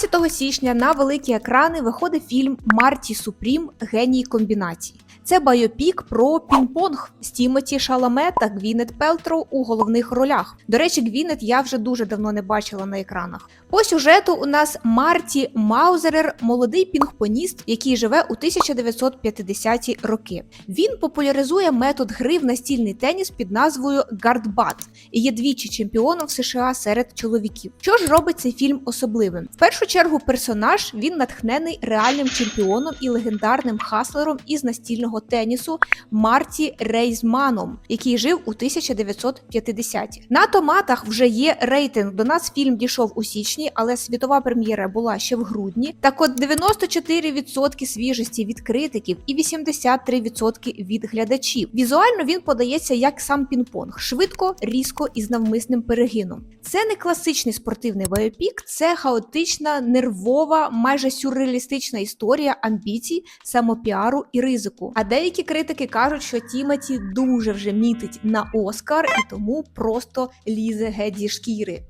17 січня на великі екрани виходить фільм Марті Супрім Геній комбінацій. Це байопік про пінг-понг з Тімоті Шаламе та Гвінет Пелтроу у головних ролях. До речі, Гвінет я вже дуже давно не бачила на екранах. По сюжету у нас Марті Маузерер, молодий пінгпоніст, який живе у 1950-ті роки. Він популяризує метод гри в настільний теніс під назвою Гардбат і є двічі чемпіоном США серед чоловіків. Що ж робить цей фільм особливим? В першу чергу персонаж він натхнений реальним чемпіоном і легендарним хаслером із настільного тенісу Марті Рейзманом, який жив у 1950-ті. На томатах вже є рейтинг. До нас фільм дійшов у січні, але світова прем'єра була ще в грудні. Так от 94% свіжості від критиків і 83% від глядачів. Візуально він подається як сам пінг-понг, швидко, різко і з навмисним перегином. Це не класичний спортивний байопік, це хаотична, нервова, майже сюрреалістична історія амбіцій, самопіару і ризику. А деякі критики кажуть, що Тімоті дуже вже мітить на Оскар і тому просто лізе геть зі шкіри.